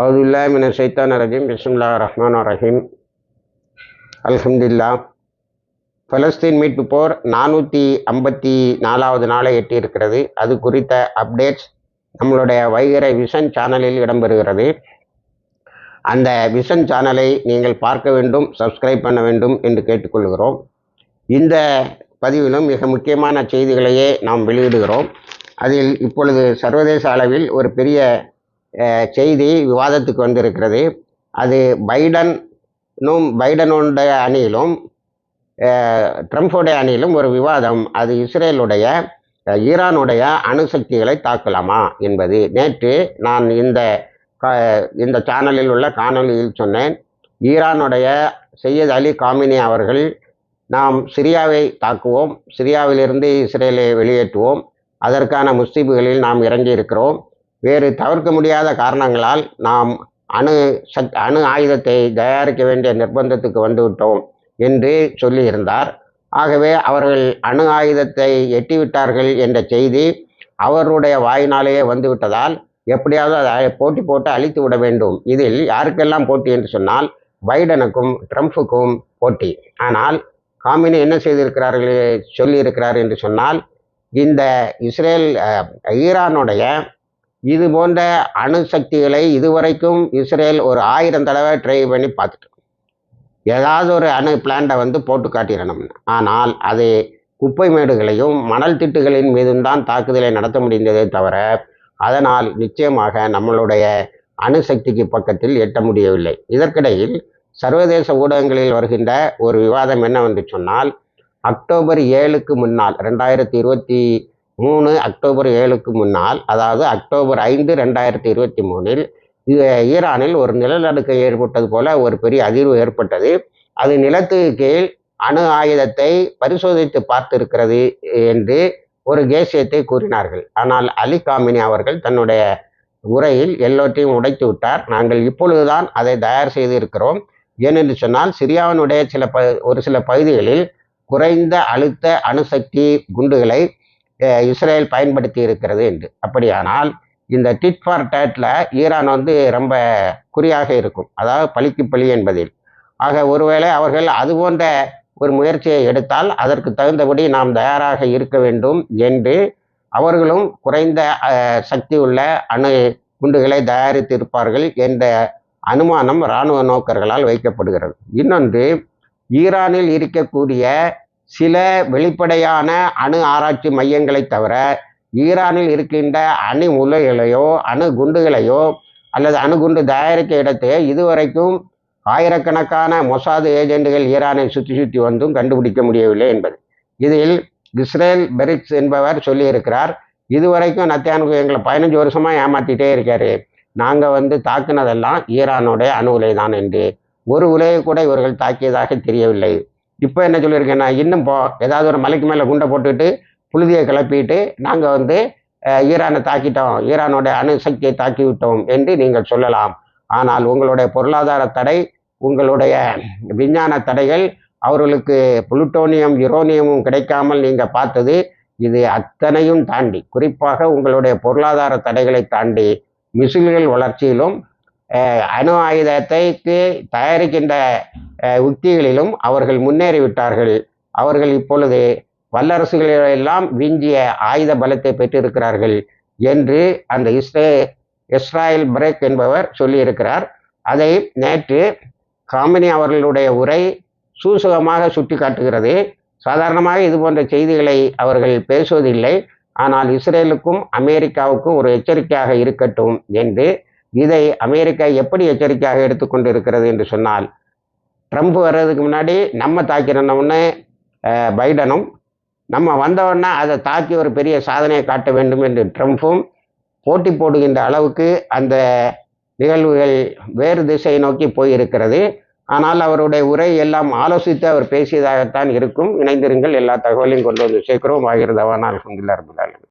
அவுதுல்லா மின சைத்தான் ரஜீம் பிஸ்மில்லா ரஹ்மான் ரஹீம் அல்ஹம்துல்லா பலஸ்தீன் மீட்பு போர் நானூற்றி ஐம்பத்தி நாலாவது நாளை எட்டியிருக்கிறது. அது குறித்த அப்டேட்ஸ் நம்மளுடைய வைகரை விஷன் சேனலில் இடம்பெறுகிறது. அந்த விஷன் சேனலை நீங்கள் பார்க்க வேண்டும் சப்ஸ்கிரைப் பண்ண வேண்டும் என்று கேட்டுக்கொள்கிறோம். இந்த பதிவிலும் மிக முக்கியமான செய்திகளையே நாம் வெளியிடுகிறோம். அதில் இப்பொழுது சர்வதேச அளவில் ஒரு பெரிய செய்தி விவாதத்துக்கு வந்திருக்கிறது. அது பைடனும் பைடனுடைய அணியிலும் ட்ரம்ப்புடைய அணியிலும் ஒரு விவாதம். அது இஸ்ரேலுடைய ஈரானுடைய அணுசக்திகளை தாக்கலாமா என்பது. நேற்று நான் இந்த இந்த சேனலில் உள்ள காணொலியில் சொன்னேன். ஈரானுடைய சையத் அலி காமினி அவர்கள் நாம் சிரியாவை தாக்குவோம். சிரியாவிலிருந்து இஸ்ரேலை வெளியேற்றுவோம். அதற்கான முஸ்தீபுகளில் நாம் இறங்கி இருக்கிறோம் வேறு தவிர்க்க முடியாத காரணங்களால் நாம் அணு சக் அணு ஆயுதத்தை தயாரிக்க வேண்டிய நிர்பந்தத்துக்கு வந்துவிட்டோம் என்று சொல்லியிருந்தார். ஆகவே அவர்கள் அணு ஆயுதத்தை எட்டிவிட்டார்கள் என்ற செய்தி அவருடைய வாயினாலேயே வந்துவிட்டதால் எப்படியாவது அதை போட்டி போட்டு அழித்து விட வேண்டும். இதில் யாருக்கெல்லாம் போட்டி என்று சொன்னால் பைடனுக்கும் ட்ரம்ப்புக்கும் போட்டி. ஆனால் காமினி என்ன செய்திருக்கிறார்கள் சொல்லியிருக்கிறார் என்று சொன்னால் இந்த இஸ்ரேல் ஈரானுடைய இது போன்ற அணுசக்திகளை இதுவரைக்கும் இஸ்ரேல் ஒரு ஆயிரம் தடவை ட்ரை பண்ணி பார்த்துட்டு ஏதாவது ஒரு அணு பிளான்ட்டை வந்து போட்டு காட்டிடணும்னு ஆனால் அது குப்பை மேடுகளையும் மணல் திட்டுகளின் மீதும் தான் தாக்குதலை நடத்த முடிந்ததே தவிர அதனால் நிச்சயமாக நம்மளுடைய அணுசக்திக்கு பக்கத்தில் எட்ட முடியவில்லை. இதற்கிடையில் சர்வதேச ஊடகங்களில் வருகின்ற ஒரு விவாதம் என்னவென்று சொன்னால் அக்டோபர் ஏழுக்கு முன்னால் ரெண்டாயிரத்தி இருபத்தி மூணு அக்டோபர் ஏழுக்கு முன்னால் அதாவது அக்டோபர் ஐந்து ரெண்டாயிரத்தி இருபத்தி மூணில் ஈரானில் ஒரு நிலநடுக்கம் ஏற்பட்டது போல ஒரு பெரிய அதிர்வு ஏற்பட்டது. அது நிலத்துக்கு கீழ் அணு ஆயுதத்தை பரிசோதித்து பார்த்திருக்கிறது என்று ஒரு கேசியத்தை கூறினார்கள். ஆனால் அலி காமினி அவர்கள் தன்னுடைய உரையில் எல்லோற்றையும் உடைத்து விட்டார். நாங்கள் இப்பொழுதுதான் அதை தயார் செய்து இருக்கிறோம் ஏனென்று சொன்னால் சிரியாவினுடைய சில ப ஒரு சில பகுதிகளில் குறைந்த அழுத்த அணுசக்தி குண்டுகளை இஸ்ரேல் பயன்படுத்தி இருக்கிறது என்று. அப்படியானால் இந்த டிட் ஃபார் டேட்டில் ஈரான் வந்து ரொம்ப குறியாக இருக்கும். அதாவது பழிக்கு பழி என்பதில். ஆக ஒருவேளை அவர்கள் அது போன்ற ஒரு முயற்சியை எடுத்தால் அதற்கு தகுந்தபடி நாம் தயாராக இருக்க வேண்டும் என்று அவர்களும் குறைந்த சக்தி உள்ள அணு குண்டுகளை தயாரித்திருப்பார்கள் என்ற அனுமானம் இராணுவ நோக்கர்களால் வைக்கப்படுகிறது. இன்னொன்று ஈரானில் இருக்கக்கூடிய சில வெளிப்படையான அணு ஆராய்ச்சி மையங்களை தவிர ஈரானில் இருக்கின்ற அணு உலைகளையோ அணு குண்டுகளையோ அல்லது அணுகுண்டு தயாரிக்க இடத்தை இதுவரைக்கும் ஆயிரக்கணக்கான மொசாது ஏஜெண்டுகள் ஈரானை சுற்றி சுற்றி வந்தும் கண்டுபிடிக்க முடியவில்லை என்பது. இதில் இஸ்ரேல் பெரிக்ஸ் என்பவர் சொல்லியிருக்கிறார் இதுவரைக்கும் நத்தியானுக்கு எங்களை பதினஞ்சு வருஷமாக ஏமாற்றிட்டே இருக்காரு. நாங்கள் வந்து தாக்குனதெல்லாம் ஈரானுடைய அணு உலை தான் என்று. ஒரு உலையை கூட இவர்கள் தாக்கியதாக தெரியவில்லை. இப்போ என்ன சொல்லியிருக்கேன்னா இன்னும் போ ஏதாவது ஒரு மலைக்கு மேலே குண்டை போட்டுக்கிட்டு புழுதியை கிளப்பிட்டு நாங்கள் வந்து ஈரானை தாக்கிட்டோம். ஈரானோட அணுசக்தியை தாக்கி விட்டோம் என்று நீங்கள் சொல்லலாம். ஆனால் உங்களுடைய பொருளாதார தடை உங்களுடைய விஞ்ஞான தடைகள் அவர்களுக்கு புளுட்டோனியம் யுரோனியமும் கிடைக்காமல் நீங்கள் பார்த்தது இது அத்தனையும் தாண்டி குறிப்பாக உங்களுடைய பொருளாதார தடைகளை தாண்டி மிசில்கள் வளர்ச்சியிலும் அணு ஆயுதத்தைக்கு தயாரிக்கின்ற உத்திகளிலும் அவர்கள் முன்னேறிவிட்டார்கள். அவர்கள் இப்பொழுது வல்லரசுகளெல்லாம் விஞ்சிய ஆயுத பலத்தை பெற்றிருக்கிறார்கள் என்று அந்த இஸ்ரே இஸ்ராயல் பிரேக் என்பவர் சொல்லியிருக்கிறார். அதை நேற்று காமினி அவர்களுடைய உரை சூசகமாக சுட்டி காட்டுகிறது சாதாரணமாக இது போன்ற செய்திகளை அவர்கள் பேசுவதில்லை. ஆனால் இஸ்ரேலுக்கும் அமெரிக்காவுக்கும் ஒரு எச்சரிக்கையாக இருக்கட்டும் என்று இதை அமெரிக்கா எப்படி எச்சரிக்கையாக எடுத்துக்கொண்டு இருக்கிறது என்று சொன்னால் ட்ரம்ப் வர்றதுக்கு முன்னாடி நம்ம தாக்கிறனவுன்னு பைடனும் நம்ம வந்தவுடனே அதை தாக்கி ஒரு பெரிய சாதனையை காட்ட வேண்டும் என்று ட்ரம்ப்பும் போட்டி போடுகின்ற அளவுக்கு அந்த நிகழ்வுகள் வேறு திசையை நோக்கி போயிருக்கிறது. ஆனால் அவருடைய உரை எல்லாம் ஆலோசித்து அவர் பேசியதாகத்தான் இருக்கும். இணைந்திருங்கள். எல்லா தகவலையும் கொண்டு வந்து சேர்க்கிறோம். ஆகிறதவான அலமதுல்லா ரபுல்லாலும்